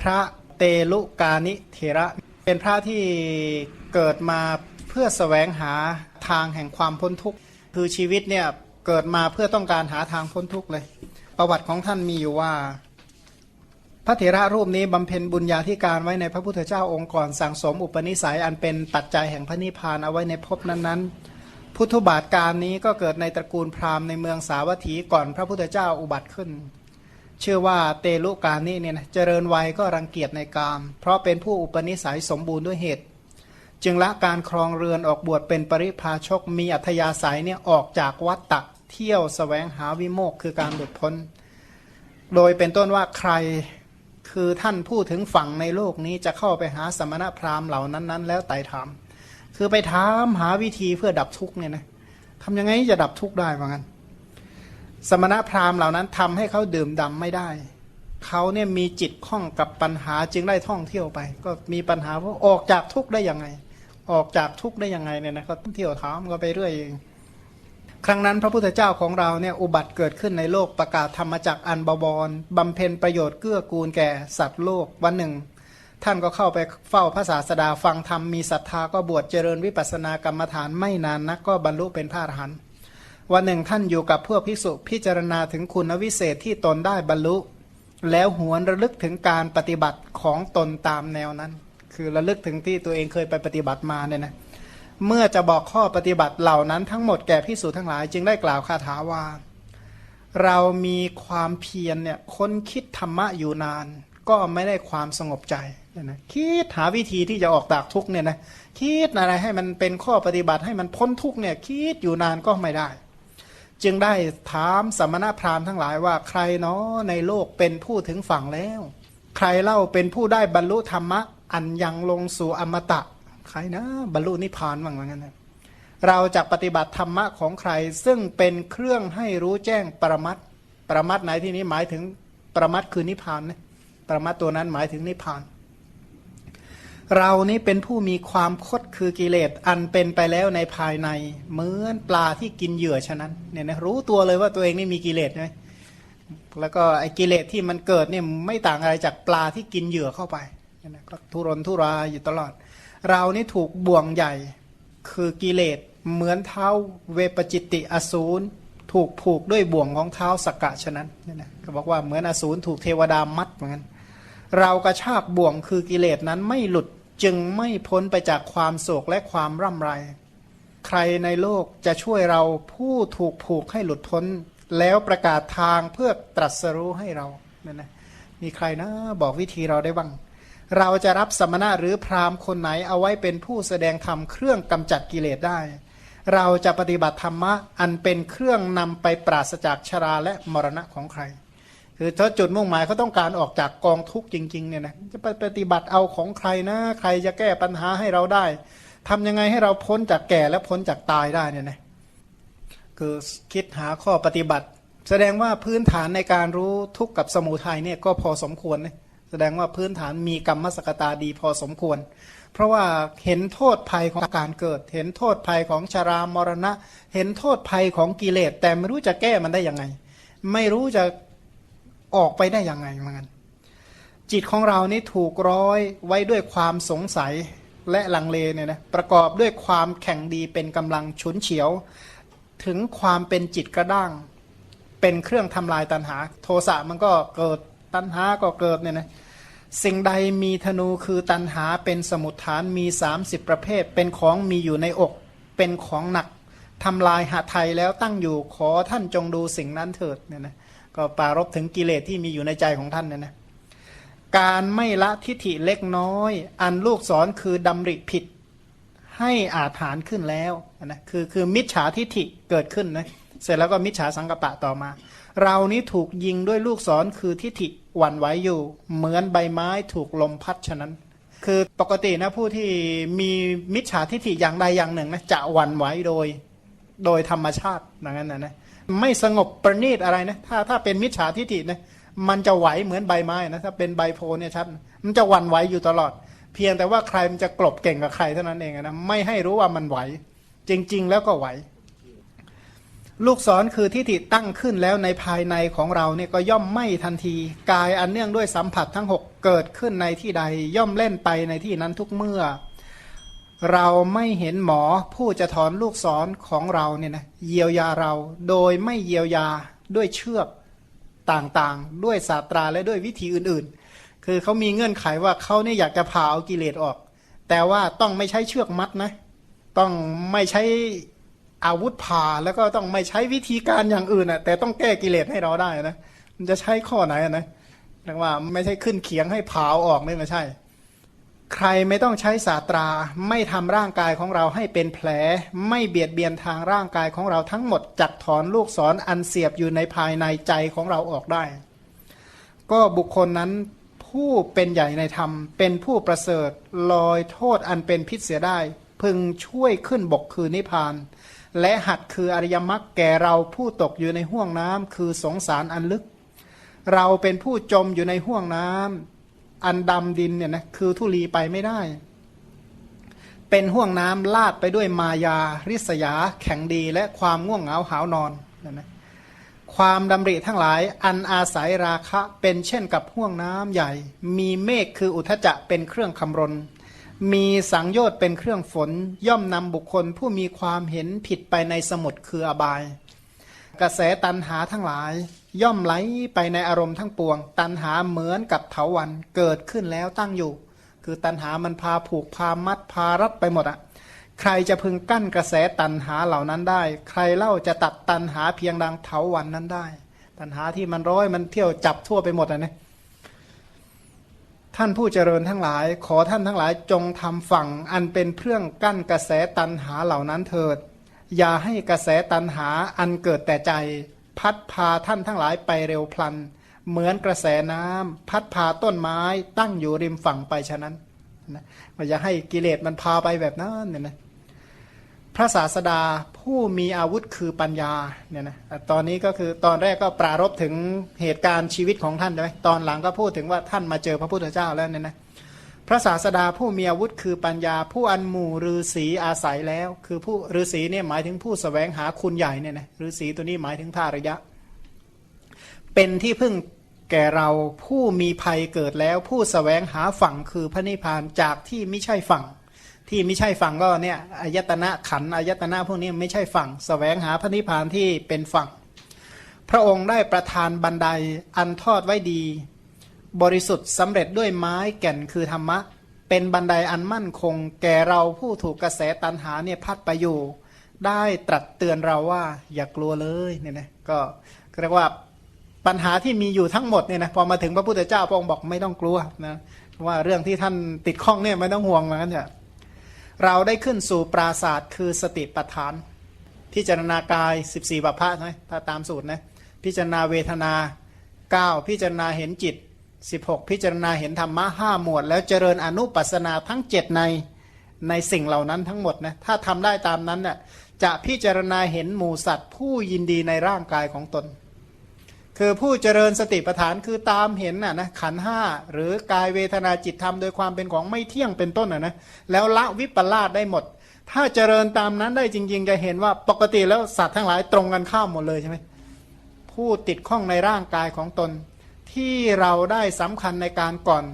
พระเตลุกานิเทระ เป็นพระที่เกิดมาเพื่อแสวงหาทางแห่งความพ้นทุกข์ คือชีวิตเนี่ยเกิดมาเพื่อต้องการหาทางพ้นทุกข์เลย ประวัติของท่านมีอยู่ว่า พระเถระรูปนี้บำเพ็ญบุญญาธิการไว้ในพระพุทธเจ้าองค์ก่อนสั่งสมอุปนิสัยอันเป็นปัจจัยแห่งพระนิพพานเอาไว้ในภพนั้นๆ พุทธบาทการนี้ก็เกิดในตระกูลพราหมณ์ในเมืองสาวัตถีก่อนพระพุทธเจ้าอุบัติขึ้น ชื่อว่าเตลุการนี้เนี่ยนะเจริญวัยก็รังเกียจในกาม เพราะเป็นผู้อุปนิสัยสมบูรณ์ด้วยเหตุ จึงละการครองเรือนออกบวชเป็นปริพาชกมีอัธยาศัยเนี่ยออกจากวัฏตะเที่ยวสแสวงหาวิโมกคือการหลุดพ้น โดยเป็นต้นว่าใครคือท่านพูดถึงฝั่งในโลกนี้จะเข้าไปหาสมณพราหมณ์เหล่านั้น ๆ แล้วไต่ถาม คือไปถามหาวิธีเพื่อดับทุกข์เนี่ยนะทำยังไงจะดับทุกข์ได้ว่างั้น สมณพราหมณ์เหล่านั้นทำให้เขาดื่มด่ำไม่ได้ เขาเนี่ยมีจิตข้องกับปัญหาจึงได้ท่องเที่ยวไป ก็มีปัญหาว่าออกจากทุกข์ได้ยังไง ออกจากทุกข์ได้ยังไงเนี่ยนะก็เที่ยวถามก็ไปเรื่อยเองครั้งนั้นพระพุทธเจ้าของเราเนี่ยอุบัติเกิดขึ้นในโลกประกาศธรรมจักอันบวรบำเพ็ญประโยชน์เกื้อกูลแก่สัตว์โลกวันหนึ่ง ท่านก็เข้าไปเฝ้าพระศาสดาฟังธรรมมีศรัทธาก็บวชเจริญวิปัสสนากรรมฐานไม่นานนักก็บรรลุเป็นพระอรหันต์ วันหนึ่งท่านอยู่กับพวกภิกษุพิจารณาถึงคุณวิเศษที่ตนได้บรรลุ แล้วหวนระลึกถึงการปฏิบัติของตนตามแนวนั้น คือระลึกถึงที่ตัวเองเคยไปปฏิบัติมาเนี่ยนะเมื่อจะบอกข้อปฏิบัติเหล่านั้นทั้งหมดแก่พิสูจน์ทั้งหลายจึงได้กล่าวคาถาว่า เรามีความเพียรเนี่ยค้นคิดธรรมะอยู่นาน ก็ไม่ได้ความสงบใจเนี่ยนะคิดหาวิธีที่จะออกจากทุกเนี่ยนะคิดอะไรให้มันเป็นข้อปฏิบัติให้มันพ้นทุกเนี่ยคิดอยู่นานก็ไม่ได้ จึงได้ถามสมณพราหมณ์ทั้งหลายว่าใครเนาะในโลกเป็นผู้ถึงฝั่งแล้ว ใครเล่าเป็นผู้ได้บรรลุธรรมะ อันยังลงสู่อมตะ ใครนะบรรลุนิพพานว่างั้นนะเราจะปฏิบัติธรรมะของใครซึ่งเป็นเครื่องให้รู้แจ้งประมัตถ์ประมัตถ์ไหนที่นี้หมายถึงประมัตถ์คือนิพพานนะประมัตถ์ตัวนั้นหมายถึงนิพพาน เรานี้เป็นผู้มีความคดคือกิเลสอันเป็นไปแล้วในภายใน เหมือนปลาที่กินเหยื่อฉะนั้นเนี่ยนะรู้ตัวเลยว่าตัวเองนี่มีกิเลสไหมแล้วก็ไอ้กิเลสที่มันเกิดเนี่ยไม่ต่างอะไรจากปลาที่กินเหยื่อเข้าไปเนี่ยนะก็ทุรนทุรายอยู่ตลอด เรานี่ถูกบ่วงใหญ่คือกิเลสเหมือนเท้าเวปจิตติอสูรถูกผูกด้วยบ่วงของเท้าสกกะฉะนั้นเนี่ยนะก็บอกว่าเหมือนอสูรถูกเทวดามัดเหมือนกันเรากระชากบ่วงคือกิเลสนั้นไม่หลุด จึงไม่พ้นไปจากความโศกและความร่ำไร ใครในโลกจะช่วยเราผู้ถูกผูกให้หลุดพ้น แล้วประกาศทางเพื่อตรัสรู้ให้เราเนี่ยนะมีใครนะบอกวิธีเราได้บ้าง เราจะรับสมณะหรือพราหมณ์คนไหนเอาไว้เป็นผู้แสดงธรรมเครื่องกำจัดกิเลสได้ เราจะปฏิบัติธรรมะอันเป็นเครื่องนำไปปราศจากชราและมรณะของใคร คือถ้าจุดมุ่งหมายเขาต้องการออกจากกองทุกข์จริงๆเนี่ยนะจะไปปฏิบัติเอาของใครนะ ใครจะแก้ปัญหาให้เราได้ทำยังไงให้เราพ้นจากแก่และพ้นจากตายได้เนี่ยนะคือคิดหาข้อปฏิบัติ แสดงว่าพื้นฐานในการรู้ทุกข์กับสมุทัยเนี่ยก็พอสมควรนะแสดงว่าพื้นฐานมีกรรมสกตาดีพอสมควร เพราะว่าเห็นโทษภัยของการเกิด เห็นโทษภัยของชรามรณะ เห็นโทษภัยของกิเลส แต่ไม่รู้จะแก้มันได้ยังไง ไม่รู้จะ ออกไปได้ยังไงเหมือนกันจิตของเรานี่ถูกร้อยไว้ด้วยความสงสัยและลังเลเนี่ยนะประกอบด้วยความแข่งดีเป็นกำลังฉุนเฉียว ถึงความเป็นจิตกระด้าง เป็นเครื่องทำลายตัณหา โทสะมันก็เกิดตัณหาก็เกิดเนี่ยนะสิ่งใดมีธนูคือตัณหาเป็นสมุทฐานมี 30 ประเภท เป็นของมีอยู่ในอก เป็นของหนักทำลายหาไทยแล้วตั้งอยู่ขอท่านจงดูสิ่งนั้นเถิดเนี่ยนะ ก็ปรารบถึงกิเลสที่มีอยู่ในใจของท่านเนี่ยนะการไม่ละทิฐิเล็กน้อย อันลูกสอนคือดำริผิดให้อาถานขึ้นแล้วนะคือคือมิจฉาทิฐิเกิดขึ้นนะเสร็จแล้วก็มิจฉาสังกปะต่อมา เรานี้ถูกยิงด้วยลูกศรคือทิฐิหวั่นไหวอยู่ เหมือนใบไม้ถูกลมพัดฉะนั้น คือปกตินะผู้ที่มีมิจฉาทิฐิอย่างใดอย่างหนึ่งนะจะหวั่นไหวโดย โดยธรรมชาติอย่างนั้นนะนะ ไม่สงบประณีตอะไรนะถ้าถ้าเป็นมิจฉาทิฏฐินะมันจะไหวเหมือนใบไม้นะถ้าเป็นใบโพเนี่ยชัดมันจะหวั่นไหวอยู่ตลอด เพียงแต่ว่าใครมันจะกลบเก่งกับใครเท่านั้นเองนะไม่ให้รู้ว่ามันไหว จริง ๆ แล้วก็ไหว ลูกศรคือทิฏฐิตั้งขึ้นแล้วในภายในของเราเนี่ยก็ย่อมไม่ทันที กายอันเนื่องด้วยสัมผัสทั้งหกเกิดขึ้นในที่ใด ย่อมเล่นไปในที่นั้นทุกเมื่อ เราไม่เห็นหมอผู้จะถอนลูกศรของเราเนี่ยนะเยียวยาเราโดยไม่เยียวยาด้วยเชือกต่างๆ ด้วยศาสตราและด้วยวิธีอื่นๆ คือเขามีเงื่อนไขว่าเขาเนี่ยอยากจะผ่าเอากิเลสออก แต่ว่าต้องไม่ใช้เชือกมัดนะ ต้องไม่ใช้อาวุธผ่าแล้วก็ต้องไม่ใช้วิธีการอย่างอื่นอะ แต่ต้องแก้กิเลสให้เราได้นะมันจะใช้ข้อไหนอะนะเรียกว่าไม่ใช่ขึ้นเขียงให้ผ่าเอาออกนี่ไม่ใช่ ใครไม่ต้องใช้ศาตรา ไม่ทำร่างกายของเราให้เป็นแผล ไม่เบียดเบียนทางร่างกายของเราทั้งหมดจักถอนลูกศรออันเสียบอยู่ในภายในใจของเราออกได้ ก็บุคคลนั้นผู้เป็นใหญ่ในธรรม เป็นผู้ประเสริฐลอยโทษอันเป็นพิษเสียได้ พึงช่วยขึ้นบกคือนิพพาน และหัดคืออริยมรรคแก่เราผู้ตกอยู่ในห่วงน้ำคือสงสารอันลึก เราเป็นผู้จมอยู่ในห่วงน้ำ อันดำดินเนี่ยนะคือทุลีไปไม่ได้ เป็นห่วงน้ำลาดไปด้วยมายา ริษยา แข็งดีและความง่วงเหงาหาวนอนนี่ยนะความดำริทั้งหลายอันอาศัยราคะเป็นเช่นกับห่วงน้ำใหญ่ มีเมฆคืออุทจจะเป็นเครื่องคำรน มีสังโยชน์เป็นเครื่องฝน ย่อมนำบุคคลผู้มีความเห็นผิดไปในสมุดคืออบาย กระแสตันหาทั้งหลาย ย่อมไหลไปในอารมณ์ทั้งปวง ตันหาเหมือนกับเถาวันเกิดขึ้นแล้วตั้งอยู่ คือตันหามันพาผูกพามัดพารัดไปหมดอะใครจะพึงกั้นกระแสตันหาเหล่านั้นได้ ใครเล่าจะตัดตันหาเพียงดังเถาวันนั้นได้ ตันหาที่มันร้อยมันเที่ยวจับทั่วไปหมดอะนะท่านผู้เจริญทั้งหลาย ขอท่านทั้งหลายจงทำฝั่งอันเป็นเครื่องกั้นกระแสตันหาเหล่านั้นเถิด อย่าให้กระแสตันหาอันเกิดแต่ใจ พัดพาท่านทั้งหลายไปเร็วพลัน เหมือนกระแสน้ำพัดพาต้นไม้ตั้งอยู่ริมฝั่งไปฉะนั้นนะว่าอย่าให้กิเลสมันพาไปแบบนั้นเนี่ยนะพระศาสดาผู้มีอาวุธคือปัญญาเนี่ยนะตอนนี้ก็คือตอนแรกก็ปรารบถึงเหตุการณ์ชีวิตของท่านใช่ไหมตอนหลังก็พูดถึงว่าท่านมาเจอพระพุทธเจ้าแล้วเนี่ยนะ ระศาสดาผู้มีอาวุธคือปัญญาผู้อันหมู่ฤาษีอาศัยแล้ว คือผู้ฤาษีเนี่ยหมายถึงผู้สแสวงหาคุณใหญ่เนี่ยนะฤาษีตัวนี้หมายถึงทาระยะ เป็นที่พึ่งแก่เราผู้มีภัยเกิดแล้ว ผู้สแสวงหาฝั่งคือพระนิพพานจากที่ไม่ใช่ฝั่ง ที่ไม่ใช่ฝั่งก็เนี่ยอายตนะขันอายตนะพวกนี้ไม่ใช่ฝั่งสแสวงหาพระนิพพานที่เป็นฝั่ง พระองค์ได้ประทานบันไดอันทอดไว้ดี บริสุทธิ์สำเร็จด้วยไม้แก่นคือธรรมะ เป็นบันไดอันมั่นคง แก่เราผู้ถูกกระแสตันหาเนี่ยพัดไปอยู่ ได้ตรัสเตือนเราว่าอย่ากลัวเลยเนี่ยนะก็เรียกว่าปัญหาที่มีอยู่ทั้งหมดเนี่ยนะพอมาถึงพระพุทธเจ้าพระองค์บอกไม่ต้องกลัวนะว่าเรื่องที่ท่านติดข้องเนี่ยไม่ต้องห่วงเหมือนกันเถอะเราได้ขึ้นสู่ปราศาสตร์คือสติปัฏฐานพิจารณากาย 14บัพพะนะถ้าตามสูตรนะพิจารณาเวทนา 9 พิจารณาเห็นจิต 16 พิจารณาเห็นธรรมะห้าหมวด แล้วเจริญอนุปัสนาทั้ง 7 ในในสิ่งเหล่านั้นทั้งหมดนะถ้าทำได้ตามนั้นน่ะจะพิจารณาเห็นหมูสัตว์ ผู้ยินดีในร่างกายของตน คือผู้เจริญสติปัฏฐานคือตามเห็นน่ะนะขันห้าหรือกายเวทนาจิตธรรมโดยความเป็นของไม่เที่ยงเป็นต้นน่ะนะแล้วละวิปลาสได้หมด ถ้าเจริญตามนั้นได้จริง ๆ จะเห็นว่าปกติแล้วสัตว์ทั้งหลายตรงกันข้ามหมดเลยใช่ไหมผู้ติดข้องในร่างกายของตน ที่เราได้สำคัญในการก่อน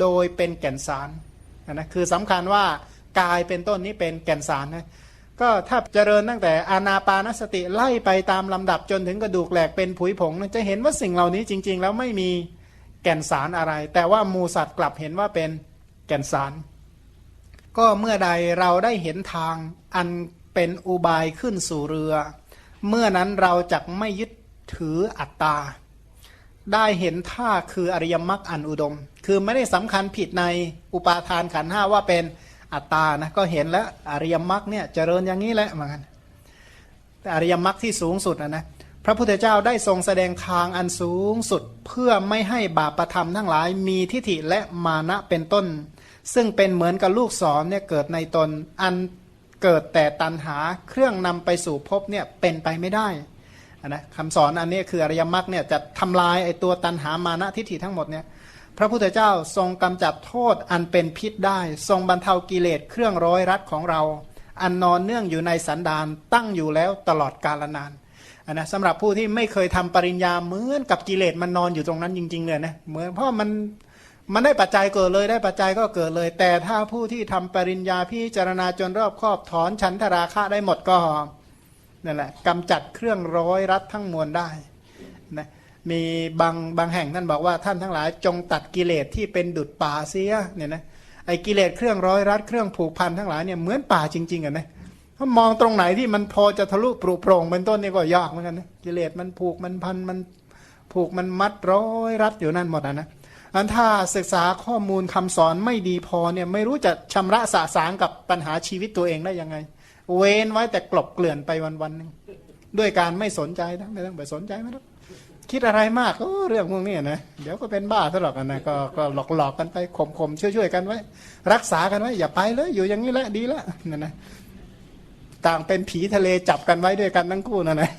โดยเป็นแก่นสารนะคือสำคัญว่ากายเป็นต้นนี้เป็นแก่นสารนะก็ถ้าเจริญตั้งแต่อานาปานสติไล่ไปตามลำดับจนถึงกระดูกแหลกเป็นผุยผงจะเห็นว่าสิ่งเหล่านี้จริง ๆ แล้วไม่มีแก่นสารอะไร แต่ว่ามูสัตว์กลับเห็นว่าเป็นแก่นสาร ก็เมื่อใดเราได้เห็นทางอันเป็นอุบายขึ้นสู่เรือ เมื่อนั้นเราจะไม่ยึดถืออัตตา ได้เห็นท่าคืออริยมรรคอันอุดม คือไม่ได้สำคัญผิดในอุปาทานขันห้าว่าเป็นอัตตานะก็เห็นแล้วอริยมรรคเนี่ยเจริญอย่างนี้แหละเหมือนกันแต่อริยมรรคที่สูงสุดนะนะพระพุทธเจ้าได้ทรงแสดงทางอันสูงสุดเพื่อไม่ให้บาปประธรรมทั้งหลายมีทิฏฐิและมานะเป็นต้น ซึ่งเป็นเหมือนกับลูกศรเนี่ยเกิดในตนอันเกิดแต่ตันหาเครื่องนำไปสู่ภพเนี่ยเป็นไปไม่ได้ นะคำสอนอันนี้คืออริยมรรคเนี่ยจะทำลายไอ้ตัวตันหามานะทิฏฐิทั้งหมดเนี่ยพระพุทธเจ้าทรงกำจัดโทษอันเป็นพิษได้ ทรงบรรเทากิเลสเครื่องร้อยรัดของเรา อันนอนเนื่องอยู่ในสันดานตั้งอยู่แล้วตลอดกาลนานนนะสำหรับผู้ที่ไม่เคยทำปริญญาเหมือนกับกิเลสมันนอนอยู่ตรงนั้นจริงๆเลยนะเหมือนเพราะมันมันได้ปัจจัยเกิดเลยได้ปัจจัยก็เกิดเลย แต่ถ้าผู้ที่ทำปริญญาพิจารณาจนรอบครอบถอนฉันทราคะได้หมดก็ นั่นแหละกำจัดเครื่องร้อยรัดทั้งมวลได้นะมีบางบางแห่งท่านบอกว่าท่านทั้งหลายจงตัดกิเลสที่เป็นดุดป่าเสียเนี่ยนะไอ้กิเลสเครื่องร้อยรัดเครื่องผูกพันทั้งหลายเนี่ยเหมือนป่าจริงๆอะนะถ้ามองตรงไหนที่มันพอจะทะลุปรุโปร่งเป็นต้นนี่ก็ยากเหมือนกันนะกิเลสมันผูกมันพันมันผูกมันมัดร้อยรัดอยู่นั่นหมดอะนะอันถ้าศึกษาข้อมูลคำสอนไม่ดีพอเนี่ยไม่รู้จะชำระสะสางกับปัญหาชีวิตตัวเองได้ยังไง เว้นไว้แต่กลบเกลื่อนไปวันๆหนึ่งด้วยการไม่สนใจนะไม่ต้องไปสนใจไม่ต้องคิดอะไรมากเรื่องพวกนี้นะเดี๋ยวก็เป็นบ้าซะหรอกนะก็ก็หลอกหลอกๆกันไปข่มๆช่วยๆกันไว้ รักษากันไว้ อย่าไปเลยอยู่อย่างนี้แหละดีแล้วนั่นนะต่างเป็นผีทะเลจับกันไว้ด้วยกันทั้งคู่นั่นนะ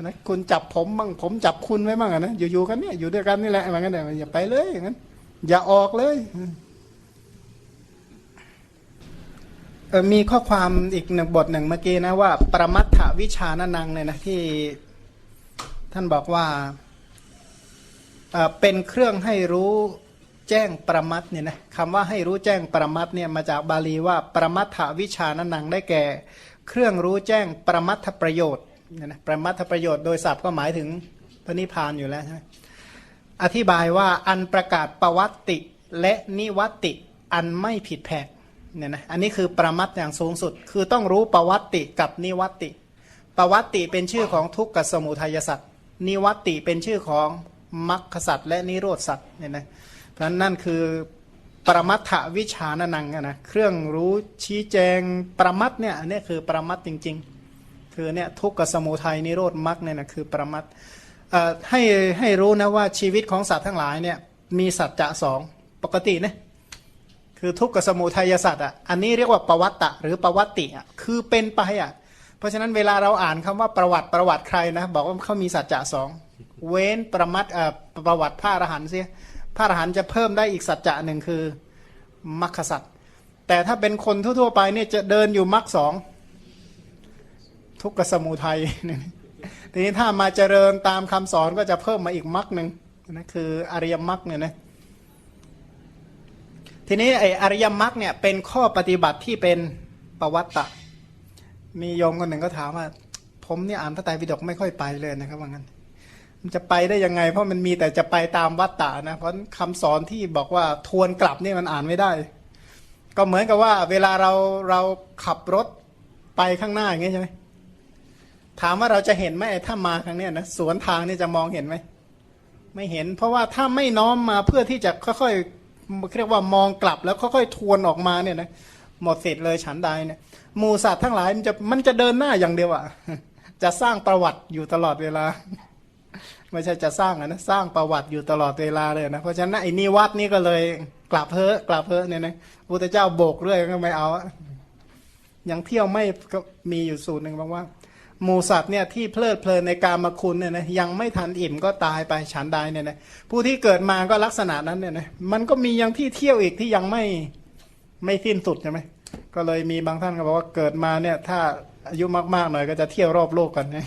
นะคุณจับผมบ้างผมจับคุณไว้บ้างนะอยู่ๆกันเนี่ยอยู่ด้วยกันนี่แหละว่างั้นเลยอย่าไปเลยอย่างนั้นอย่าออกเลย เอ่อ มีข้อความอีกหนึ่งบทหนึ่งเมื่อกี้นะว่า ประมัตถวิชานนังเนี่ยนะที่ท่านบอกว่าเป็นเครื่องให้รู้แจ้งประมัตเนี่ยนะคำว่าให้รู้แจ้งประมัตเนี่ยมาจากบาลีว่าประมัตถวิชานนังได้แก่ เครื่องรู้แจ้งประมัตถประโยชน์เนี่ยนะประมัตถประโยชน์โดยศัพท์ก็หมายถึงพระนิพพานอยู่แล้วใช่ไหมอธิบายว่าอันประกาศประวัติและนิวัติอันไม่ผิดแผก เนี่ยนะอันนี้คือประมัดอย่างสูงสุด คือต้องรู้ประวัติกับนิวัติประวัติเป็นชื่อของทุกขสมุทัยสัตว์นิวัติเป็นชื่อของมรรคสัตว์และนิโรธสัตว์เนี่ยนะเพราะนั้นนั่นคือประมัตถวิชานนังนะเครื่องรู้ชี้แจงประมัดเนี่ยอันนี้คือประมัดจริง ๆ คือเนี่ยทุกขสมุทัยนิโรธมรรคเนี่ยนะคือประมัดให้ให้รู้นะว่าชีวิตของสัตว์ทั้งหลายเนี่ยมีสัจจะสองปกตินะ คือทุกขสมุทัยสัตว์อะอันนี้เรียกว่าประวัตตะหรือประวัติอะคือเป็นไปอะเพราะฉะนั้นเวลาเราอ่านคำว่าประวัติประวัติใครนะบอกว่าเขามีสัจจะสองเว้นประมัดเอ่อประวัติพระอรหันต์เสียพระอรหันต์จะเพิ่มได้อีกสัจจะหนึ่งคือมรรคสัตว์แต่ถ้าเป็นคนทั่วๆไปเนี่ยจะเดินอยู่มรรคสองทุกขสมุทัยทีนี้ถ้ามาเจริญตามคำสอนก็จะเพิ่มมาอีกมรรคหนึ่งนะคืออริยมรรคเนี่ยนะ ทีนี้ไออริยมรรคเนี่ยเป็นข้อปฏิบัติที่เป็นประวัตตะ มีโยมคนหนึ่งก็ถามว่า ผมเนี่ยอ่านพระไตรปิฎกไม่ค่อยไปเลยนะครับว่างั้น มันจะไปได้ยังไง เพราะมันมีแต่จะไปตามวัตตะนะเพราะคำสอนที่บอกว่าทวนกลับเนี่ยมันอ่านไม่ได้ ก็เหมือนกับว่า เวลาเราเราขับรถไปข้างหน้าอย่างเงี้ยใช่ไหมถามว่าเราจะเห็นไหมถ้ามาครั้งเนี้ยนะสวนทางนี่จะมองเห็นไหมไม่เห็น เพราะว่าถ้าไม่น้อมมาเพื่อที่จะค่อยๆ เรียกว่ามองกลับแล้วค่อยๆทวนออกมาเนี่ยนะหมดเสิทธิ์เลยฉันใดเนี่ยหมูสัตว์ทั้งหลายมันจะมันจะเดินหน้าอย่างเดียวอะจะสร้างประวัติอยู่ตลอดเวลา ไม่ใช่จะสร้างอะนะสร้างประวัติอยู่ตลอดเวลาเลยนะเพราะฉะนั้นไอ้นิวัตนี่ก็เลยกลับเพอกลับเพอเนี่ยนะพระพุทธเจ้าโบกเรื่อยก็ไม่เอาอะยังเที่ยวไม่ก็มีอยู่สูตรหนึ่งบอกว่า หมูสัตว์เนี่ยที่เพลิดเพลินในการมาคุณเนี่ยนะยังไม่ทันอิ่มก็ตายไปฉันใดเนี่ยนะผู้ที่เกิดมาก็ลักษณะนั้นเนี่ยนะมันก็มียังที่เที่ยวอีกที่ยังไม่ไม่สิ้นสุดใช่ไหมก็เลยมีบางท่านก็บอกว่าเกิดมาเนี่ยถ้าอายุมากๆหน่อยก็จะเที่ยวรอบโลกกันนะ